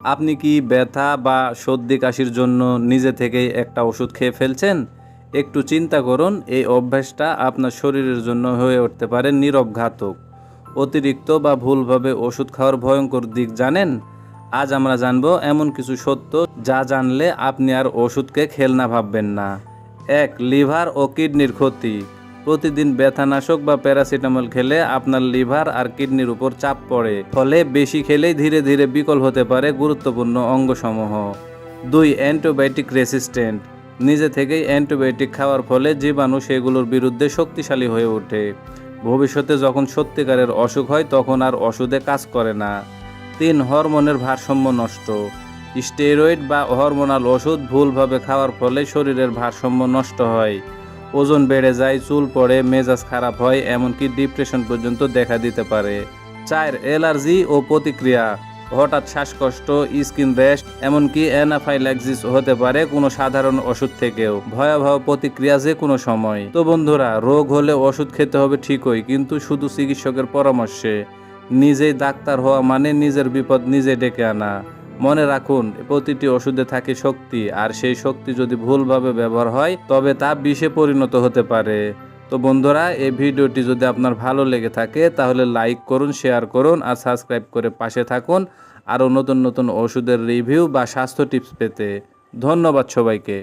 আপনি কি ব্যথা বা সর্দি কাশির জন্য নিজে থেকেই একটা ওষুধ খেয়ে ফেলছেন? একটু চিন্তা করুন, এই অভ্যাসটা আপনার শরীরের জন্য হয়ে উঠতে পারে নীরব ঘাতক অতিরিক্ত বা ভুলভাবে ওষুধ খাওয়ার ভয়ঙ্কর দিক জানেন? আজ আমরা জানব এমন কিছু সত্য যা জানলে আপনি আর ওষুধকে খেলনা ভাববেন না। এক, লিভার ও কিডনির ক্ষতি। প্রতিদিন ব্যথানাশক বা প্যারাসিটামল খেলে আপনার লিভার আর কিডনির উপর চাপ পড়ে। ফলে বেশি খেলেই ধীরে ধীরে বিকল হতে পারে গুরুত্বপূর্ণ অঙ্গসমূহ। দুই, অ্যান্টিবায়োটিক রেসিস্ট্যান্ট। নিজে থেকেই অ্যান্টিবায়োটিক খাওয়ার ফলে জীবাণু সেগুলোর বিরুদ্ধে শক্তিশালী হয়ে ওঠে। ভবিষ্যতে যখন সত্যিকারের অসুখ হয়, তখন আর ওষুধে কাজ করে না। তিন, হরমোনের ভারসাম্য নষ্ট। স্টেরয়েড বা হরমোনাল ওষুধ ভুলভাবে খাওয়ার ফলে শরীরের ভারসাম্য নষ্ট হয়। ওজন বেড়ে যায়, চুল পড়ে, মেজাজ খারাপ হয়, এমনকি ডিপ্রেশন পর্যন্ত দেখা দিতে পারে। চার অ্যালার্জি ও প্রতিক্রিয়া, হঠাৎ শ্বাসকষ্ট, স্কিন রেস্ট এমনকি অ্যানাফাইল্যাক্সিস হতে পারে কোনো সাধারণ ওষুধ থেকেও। ভয়াবহ প্রতিক্রিয়া যে কোনো সময়। তো বন্ধুরা, রোগ হলে ওষুধ খেতে হবে ঠিকই, কিন্তু শুধু চিকিৎসকের পরামর্শে। নিজেই ডাক্তার হওয়া মানে নিজের বিপদ নিজে ডেকে আনা। মনে রাখুন, প্রতিটি ওষুধে থাকে শক্তি, আর সেই শক্তি যদি ভুলভাবে ব্যবহার হয়, তবে তা বিষে পরিণত হতে পারে। তো বন্ধুরা, এই ভিডিওটি যদি আপনার ভালো লেগে থাকে, তাহলে লাইক করুন, শেয়ার করুন, আর সাবস্ক্রাইব করে পাশে থাকুন। আরও নতুন নতুন ওষুধের রিভিউ বা স্বাস্থ্য টিপস পেতে। ধন্যবাদ সবাইকে।